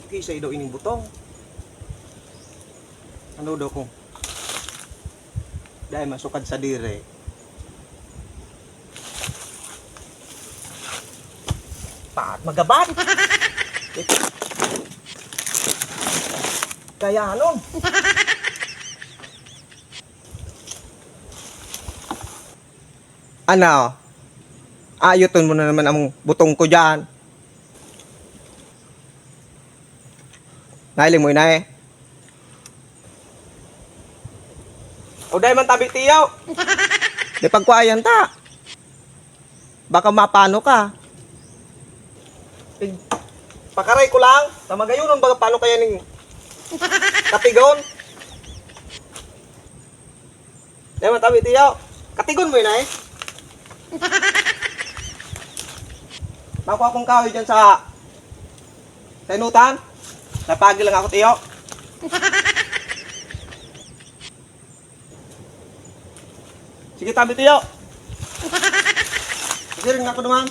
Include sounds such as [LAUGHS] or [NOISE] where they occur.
Kisa daw ining butong. Ano daw kung dahil masukad sa dire. Paat magabat. [LAUGHS] Kaya ano? [LAUGHS] ano? Ayutin mo na naman ang butong ko dyan. Nailing mo na eh. O dahil man tabi tiyaw. [LAUGHS] Di pagkuayan ta. Baka mapano ka. Eh, Pakaray ko lang. Tamagayunon baga paano kaya ning katigon. Dahil man tabi tiyaw. Katigon mo yun eh. [LAUGHS] Nakuha kong kahoy dyan sa sa inutan. Napagi lang ako tiyo. [LAUGHS] Sige tabi tiyo. [LAUGHS] Sige rin ako naman.